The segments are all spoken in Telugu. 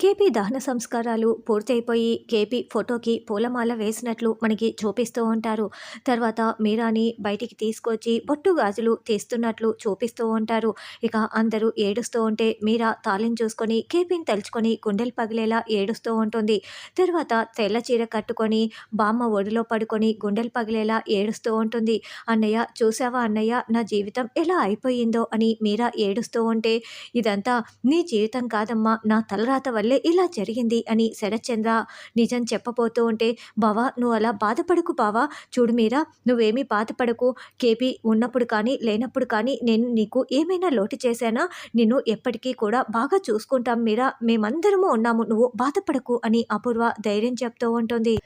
కేపీ దహన సంస్కారాలు పూర్తయిపోయి కేపీ ఫోటోకి పూలమాల వేసినట్లు మనకి చూపిస్తూ ఉంటారు. తర్వాత మీరాని బయటికి తీసుకొచ్చి బొట్టు గాజులు తీస్తున్నట్లు చూపిస్తూ ఉంటారు. ఇక అందరూ ఏడుస్తూ ఉంటే మీరా తాళిని చూసుకొని కేపీని తలుచుకొని గుండెలు పగిలేలా ఏడుస్తూ ఉంటుంది. తర్వాత తెల్ల చీర కట్టుకొని బామ్మ ఒడిలో పడుకొని గుండెలు పగిలేలా ఏడుస్తూ ఉంటుంది. అన్నయ్య చూసావా అన్నయ్య నా జీవితం ఎలా అయిపోయిందో అని మీరా ఏడుస్తూ ఉంటే ఇదంతా నీ జీవితం కాదమ్మా నా తలరాత వల్ల ఇలా జరిగింది అని శరత్చంద్ర నిజం చెప్పబోతూ ఉంటే బావా నువ్వు అలా బాధపడకు బావా. చూడు మీరా నువ్వేమీ బాధపడకు. కేపీ ఉన్నప్పుడు కానీ లేనప్పుడు కానీ నేను నీకు ఏమైనా లోటు చేశానా? నిన్ను ఎప్పటికీ కూడా బాగా చూసుకుంటాం మీరా. మేమందరము ఉన్నాము నువ్వు బాధపడకు అని అపూర్వ ధైర్యం చెప్తూ ఉంటుంది.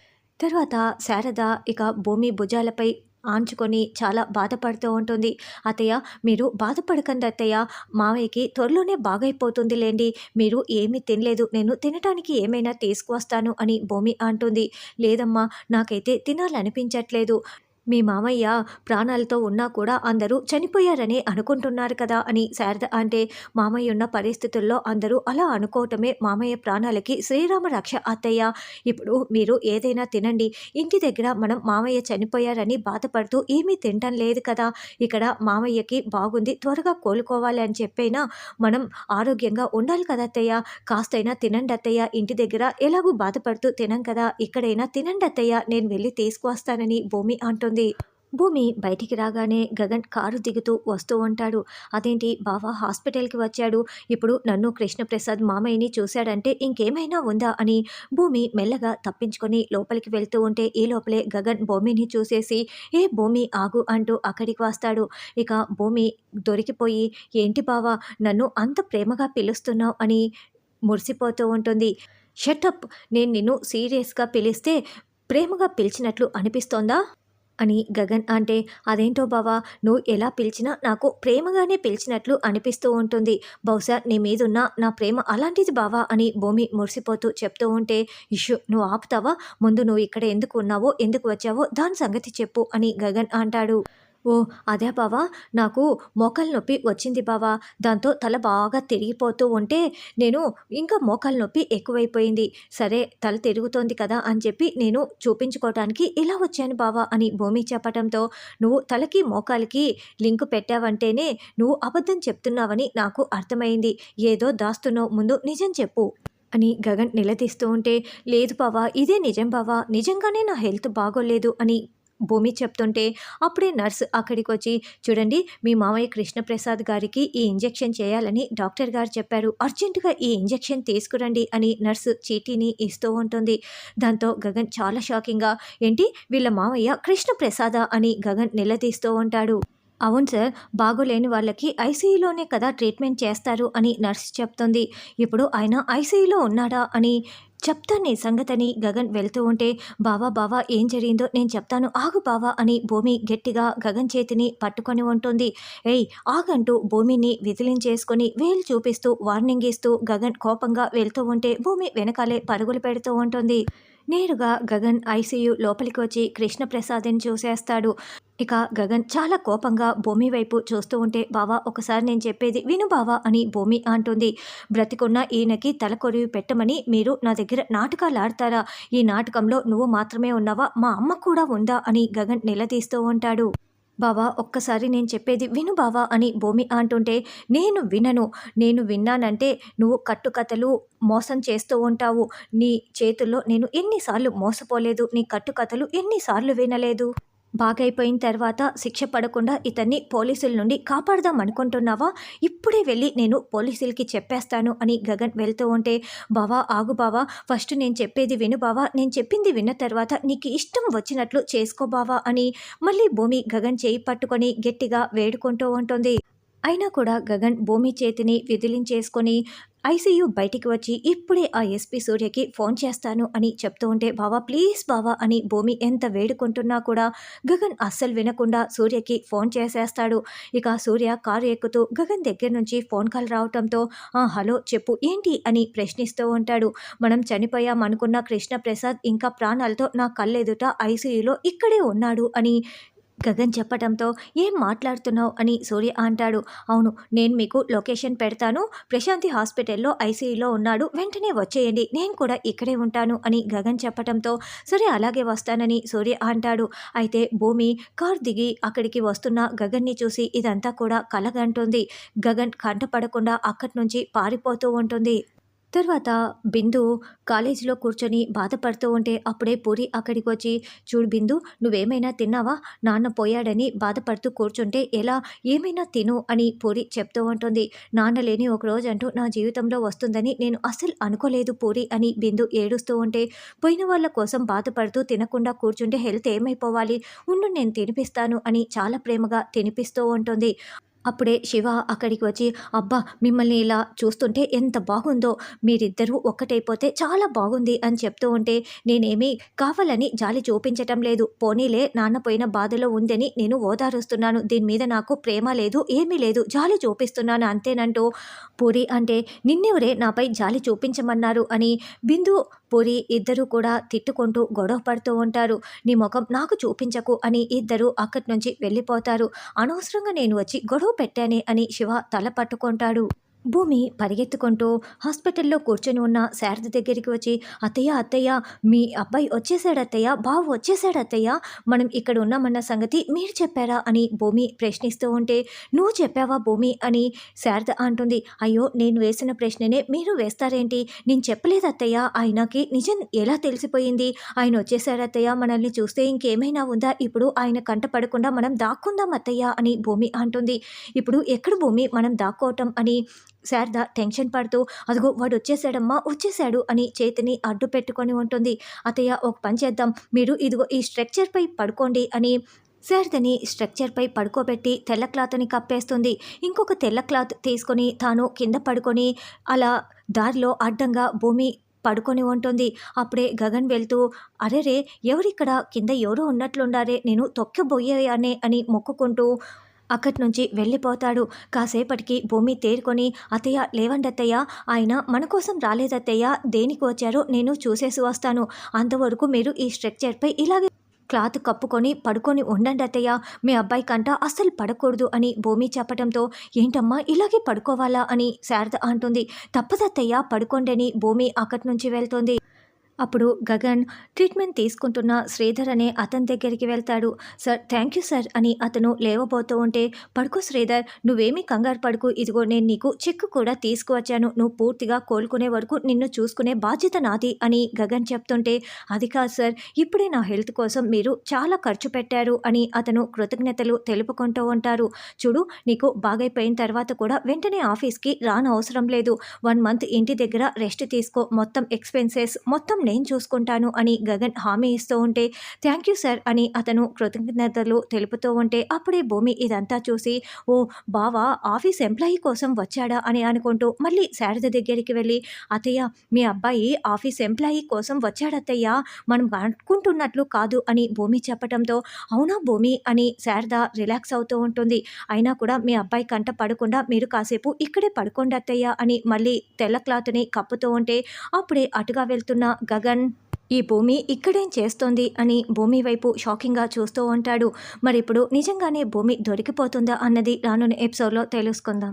తర్వాత శారద ఇక భూమి భుజాలపై ఆంచుకొని చాలా బాధపడుతూ ఉంటుంది. అత్తయ్య మీరు బాధపడకండి అత్తయ్య. మావయ్యకి త్వరలోనే బాగైపోతుంది లేండి. మీరు ఏమీ తినలేదు. నేను తినటానికి ఏమైనా తీసుకువస్తాను అని భూమి అంటుంది. లేదమ్మా నాకైతే తినాలనిపించట్లేదు. మీ మామయ్య ప్రాణాలతో ఉన్నా కూడా అందరూ చనిపోయారని అనుకుంటున్నారు కదా అని శారద అంటే మామయ్య ఉన్న పరిస్థితుల్లో అందరూ అలా అనుకోవటమే మామయ్య ప్రాణాలకి శ్రీరామ రక్ష అత్తయ్య. ఇప్పుడు మీరు ఏదైనా తినండి. ఇంటి దగ్గర మనం మామయ్య చనిపోయారని బాధపడుతూ ఏమీ తినటం లేదు కదా. ఇక్కడ మామయ్యకి బాగుంది త్వరగా కోలుకోవాలి అని చెప్పైనా మనం ఆరోగ్యంగా ఉండాలి కదా అత్తయ్య. కాస్తైనా తినండి అత్తయ్య. ఇంటి దగ్గర ఎలాగూ బాధపడుతూ తినం కదా. ఇక్కడైనా తినండి అత్తయ్య. నేను వెళ్ళి తీసుకువస్తానని భూమి అంటుంది. భూమి బయటికి రాగానే గగన్ కారు దిగుతూ వస్తూ ఉంటాడు. అదేంటి బావా హాస్పిటల్కి వచ్చాడు. ఇప్పుడు నన్ను కృష్ణప్రసాద్ మామయ్యని చూశాడంటే ఇంకేమైనా ఉందా? అని భూమి మెల్లగా తప్పించుకొని లోపలికి వెళ్తూ ఉంటే ఈ లోపలే గగన్ భూమిని చూసేసి ఏ భూమి ఆగు అంటూ అక్కడికి వస్తాడు. ఇక భూమి దొరికిపోయి ఏంటి బావా నన్ను అంత ప్రేమగా పిలుస్తున్నావు? అని మురిసిపోతూ ఉంటుంది. షటప్! నేను నిన్ను సీరియస్గా పిలిస్తే ప్రేమగా పిలిచినట్లు అనిపిస్తోందా? అని గగన్ అంటే అదేంటో బావా నువ్వు ఎలా పిలిచినా నాకు ప్రేమగానే పిలిచినట్లు అనిపిస్తూ ఉంటుంది. బహుశా నీ మీదున్న నా ప్రేమ అలాంటిది బావా అని భూమి మురిసిపోతూ చెప్తూ ఉంటే ఇష్యూ నువ్వు ఆపుతావా? ముందు నువ్వు ఇక్కడ ఎందుకు ఉన్నావో ఎందుకు వచ్చావో దాని సంగతి చెప్పు అని గగన్ అంటాడు. ఓ అదే బావా. నాకు మోకాలు నొప్పి వచ్చింది బావా. దాంతో తల బాగా తిరిగిపోతూ ఉంటే నేను ఇంకా మోకాలు నొప్పి ఎక్కువైపోయింది. సరే తల తిరుగుతోంది కదా అని చెప్పి నేను చూపించుకోవటానికి ఇలా వచ్చాను బావా అని భూమి చెప్పటంతో నువ్వు తలకి మోకాలికి లింక్ పెట్టావంటేనే నువ్వు అబద్ధం చెప్తున్నావని నాకు అర్థమైంది. ఏదో దాస్తున్నావు ముందు నిజం చెప్పు అని గగన్ నిలదీస్తూ ఉంటే లేదు బావా ఇదే నిజం బావా. నిజంగానే నా హెల్త్ బాగోలేదు అని భూమి చెప్తుంటే అప్పుడే నర్స్ అక్కడికి వచ్చి చూడండి మీ మామయ్య కృష్ణప్రసాద్ గారికి ఈ ఇంజెక్షన్ చేయాలని డాక్టర్ గారు చెప్పారు. అర్జెంటుగా ఈ ఇంజెక్షన్ తీసుకురండి అని నర్సు చీటీని ఇస్తూ ఉంటుంది. దాంతో గగన్ చాలా షాకింగ్గా ఏంటి వీళ్ళ మామయ్య కృష్ణప్రసాద అని గగన్ నిలదీస్తూ ఉంటాడు. అవును సార్ బాగోలేని వాళ్ళకి ఐసీయూలోనే కదా ట్రీట్మెంట్ చేస్తారు అని నర్స్ చెప్తుంది. ఇప్పుడు ఆయన ఐసీయూలో ఉన్నాడా అని చెప్తాను నీ సంగతని. గగన్ వెళ్తూ ఉంటే బావా బావా ఏం జరిగిందో నేను చెప్తాను. ఆగు బావా అని భూమి గట్టిగా గగన్ చేతిని పట్టుకొని ఉంటుంది. ఏయ్ ఆగంటూ భూమిని విదిలించేసుకొని వేలు చూపిస్తూ వార్నింగ్ ఇస్తూ గగన్ కోపంగా వెళ్తూ ఉంటే భూమి వెనకాలే పరుగులు పెడుతూ ఉంటుంది. నేరుగా గగన్ ఐసీయూ లోపలికి వచ్చి కృష్ణప్రసాద్ని చూసేస్తాడు. ఇక గగన్ చాలా కోపంగా భూమి వైపు చూస్తూ ఉంటే బావా ఒకసారి నేను చెప్పేది విను బావా అని భూమి అంటుంది. బ్రతికున్న ఈయనకి తల కొరివి పెట్టమని మీరు నా దగ్గర నాటకాలు ఆడతారా? ఈ నాటకంలో నువ్వు మాత్రమే ఉన్నావా? మా అమ్మ కూడా ఉందా? అని గగన్ నిలదీస్తూ ఉంటాడు. బావా ఒక్కసారి నేను చెప్పేది విను బావా అని భూమి అంటుంటే నేను వినను. నేను విన్నానంటే నువ్వు కట్టుకథలు మోసం చేస్తూ ఉంటావు. నీ చేతుల్లో నేను ఎన్నిసార్లు మోసపోలేదు. నీ కట్టుకథలు ఎన్నిసార్లు వినలేదు. బాగైపోయిన తర్వాత శిక్ష పడకుండా ఇతన్ని పోలీసుల నుండి కాపాడదాం అనుకుంటున్నావా? ఇప్పుడే వెళ్ళి నేను పోలీసులకి చెప్పేస్తాను అని గగన్ వెళ్తూ ఉంటే బావా ఆగు బావా ఫస్ట్ నేను చెప్పేది విను బావా నేను చెప్పింది విన్న తర్వాత నీకు ఇష్టం వచ్చినట్లు చేసుకో బావా అని మళ్ళీ భూమి గగన్ చేయి పట్టుకొని గట్టిగా వేడుకుంటూ ఉంటుంది. అయినా కూడా గగన్ భూమి చేతిని విదిలించేసుకొని ఐసీయూ బయటికి వచ్చి ఇప్పుడే ఆ ఎస్పీ సూర్యకి ఫోన్ చేస్తాను అని చెప్తూ ఉంటే బావా ప్లీజ్ బావా అని భూమి ఎంత వేడుకుంటున్నా కూడా గగన్ అస్సలు వినకుండా సూర్యకి ఫోన్ చేసేస్తాడు. ఇక సూర్య కారు ఎక్కుతూ గగన్ దగ్గర నుంచి ఫోన్ కాల్ రావటంతో "ఆ, హలో చెప్పు ఏంటి? అని ప్రశ్నిస్తూ ఉంటాడు. మనం చనిపోయాం అనుకున్న కృష్ణ ప్రసాద్ ఇంకా ప్రాణాలతో నా కళ్ళెదుట ఐసీయూలో ఇక్కడే ఉన్నాడు అని గగన్ చెప్పడంతో ఏం మాట్లాడుతున్నావు? అని సూర్య అంటాడు. అవును నేను మీకు లొకేషన్ పెడతాను. ప్రశాంతి హాస్పిటల్లో ఐసీయూలో ఉన్నాడు. వెంటనే వచ్చేయండి. నేను కూడా ఇక్కడే ఉంటాను అని గగన్ చెప్పటంతో సరే అలాగే వస్తానని సూర్య అంటాడు. అయితే భూమి కార్ దిగి అక్కడికి వస్తున్న గగన్ని చూసి ఇదంతా కూడా కలగంటుంది. గగన్ కంటపడకుండా అక్కడి నుంచి పారిపోతూ ఉంటుంది. తర్వాత బిందు కాలేజీలో కూర్చొని బాధపడుతూ ఉంటే అప్పుడే పూరి అక్కడికి వచ్చి చూడు బిందు నువ్వేమైనా తిన్నావా? నాన్న పోయాడని బాధపడుతూ కూర్చుంటే ఎలా? ఏమైనా తిను అని పూరి చెప్తూ ఉంటుంది. నాన్న లేని ఒక రోజు అంటూ నా జీవితంలో వస్తుందని నేను అస్సలు అనుకోలేదు పూరి అని బిందు ఏడుస్తూ ఉంటే పోయిన వాళ్ళ కోసం బాధపడుతూ తినకుండా కూర్చుంటే హెల్త్ ఏమైపోవాలి? ఉండు నేను తినిపిస్తాను అని చాలా ప్రేమగా తినిపిస్తూ ఉంటుంది. అప్పుడే శివ అక్కడికి వచ్చి అబ్బా మిమ్మల్ని ఇలా చూస్తుంటే ఎంత బాగుందో. మీరిద్దరూ ఒక్కటైపోతే చాలా బాగుంది అని చెప్తూ ఉంటే నేనేమీ కావాలని జాలి చూపించటం లేదు. పోనీలే నాన్న పోయిన బాధలో ఉందని నేను ఓదారుస్తున్నాను. దీని మీద నాకు ప్రేమ లేదు ఏమీ లేదు. జాలి చూపిస్తున్నాను అంతేనంటూ పూరి అంటే నిన్నెవరే నాపై జాలి చూపించమన్నారు అని బిందు పూరి ఇద్దరు కూడా తిట్టుకుంటూ గొడవ పడుతూ ఉంటారు. నీ ముఖం నాకు చూపించకు అని ఇద్దరు అక్కడి నుంచి వెళ్ళిపోతారు. అనవసరంగా నేను వచ్చి గొడవ పెట్టానే అని శివ తల పట్టుకుంటాడు. భూమి పరిగెత్తుకుంటూ హాస్పిటల్లో కూర్చొని ఉన్న శారద దగ్గరికి వచ్చి అత్తయ్య అత్తయ్య మీ అబ్బాయి వచ్చేసాడు అత్తయ్య బావు వచ్చేసాడు అత్తయ్య మనం ఇక్కడ ఉన్నామన్న సంగతి మీరు చెప్పారా? అని భూమి ప్రశ్నిస్తూ ఉంటే నువ్వు చెప్పావా భూమి? అని శారద అంటుంది అయ్యో నేను వేసిన ప్రశ్ననే మీరు వేస్తారేంటి? నేను చెప్పలేదు అత్తయ్య ఆయనకి నిజం ఎలా తెలిసిపోయింది? ఆయన వచ్చేసాడు అత్తయ్య మనల్ని చూస్తే ఇంకేమైనా ఉందా? ఇప్పుడు ఆయన కంట పడకుండా మనం దాక్కుందాం అత్తయ్య అని భూమి అంటుంది ఇప్పుడు ఎక్కడ భూమి? మనం దాక్కోవటం అని శారద టెన్షన్ పడుతూ అదిగో వాడు వచ్చేసాడమ్మా వచ్చేసాడు అని చేతిని అడ్డు పెట్టుకొని ఉంటుంది. అతయ్య ఒక పని చేద్దాం. మీరు ఇదిగో ఈ స్ట్రక్చర్పై పడుకోండి అని శారదని స్ట్రక్చర్పై పడుకోబెట్టి తెల్ల క్లాత్ని కప్పేస్తుంది. ఇంకొక తెల్ల క్లాత్ తీసుకొని తాను కింద పడుకొని అలా దారిలో అడ్డంగా భూమి పడుకొని ఉంటుంది. అప్పుడే గగన్ వెళ్తూ అరేరే ఎవరిక్కడ? కింద ఎవరో ఉన్నట్లుండారే. నేను తొక్కబోయానే అని మొక్కుకుంటూ అక్కడి నుంచి వెళ్ళిపోతాడు. కాసేపటికి భూమి తేరుకొని అత్తయ్య లేవండి అత్తయ్య. ఆయన మన కోసం రాలేదత్తయ్య దేనికి వచ్చారో నేను చూసేసి వస్తాను. అంతవరకు మీరు ఈ స్ట్రక్చర్పై ఇలాగే క్లాత్ కప్పుకొని పడుకొని ఉండండి అత్తయ్య. మీ అబ్బాయి కంట అస్సలు పడకూడదు అని భూమి చెప్పడంతో ఏంటమ్మా ఇలాగే పడుకోవాలా అని శారద అంటుంది. తప్పదత్తయ్య పడుకోండి అని భూమి అక్కడి నుంచి వెళ్తుంది. అప్పుడు గగన్ ట్రీట్మెంట్ తీసుకుంటున్న శ్రీధర్ అనే అతని దగ్గరికి వెళ్తాడు. సార్ థ్యాంక్ యూ సార్ అని అతను లేవబోతూ ఉంటే పడుకో శ్రీధర్ నువ్వేమీ కంగారు పడుకు. ఇదిగో నేను నీకు చెక్కు కూడా తీసుకువచ్చాను. నువ్వు పూర్తిగా కోలుకునే వరకు నిన్ను చూసుకునే బాధ్యత నాది అని గగన్ చెప్తుంటే అది కాదు సార్ ఇప్పుడే నా హెల్త్ కోసం మీరు చాలా ఖర్చు పెట్టారు అని అతను కృతజ్ఞతలు తెలుపుకుంటూ ఉంటారు. చూడు నీకు బాగైపోయిన తర్వాత కూడా వెంటనే ఆఫీస్కి రానవసరం లేదు. వన్ మంత్ ఇంటి దగ్గర రెస్ట్ తీసుకో. మొత్తం ఎక్స్పెన్సెస్ మొత్తం నేను చూసుకుంటాను అని గగన్ హామీ ఇస్తూ ఉంటే థ్యాంక్ యూ సార్ అని అతను కృతజ్ఞతలు తెలుపుతూ ఉంటే అప్పుడే భూమి ఇదంతా చూసి ఓ బావా ఆఫీస్ ఎంప్లాయీ కోసం వచ్చాడా? అని అనుకుంటూ మళ్ళీ శారద దగ్గరికి వెళ్ళి అత్తయ్య మీ అబ్బాయి ఆఫీస్ ఎంప్లాయీ కోసం వచ్చాడత్తయ్య మనం అనుకుంటున్నట్లు కాదు అని భూమి చెప్పడంతో అవునా భూమి అని శారద రిలాక్స్ అవుతూ ఉంటుంది. అయినా కూడా మీ అబ్బాయి కంట పడకుండా మీరు కాసేపు ఇక్కడే పడుకోండి అత్తయ్య అని మళ్ళీ తెల్ల క్లాత్ని కప్పుతూ ఉంటే అప్పుడే అటుగా వెళ్తున్న గగన్ ఈ భూమి ఇక్కడేం చేస్తోంది? అని భూమి వైపు షాకింగ్గా చూస్తూ ఉంటాడు. మరి ఇప్పుడు నిజంగానే భూమి దొరికిపోతుందా అన్నది రానున్న ఎపిసోడ్లో తెలుసుకుందాం.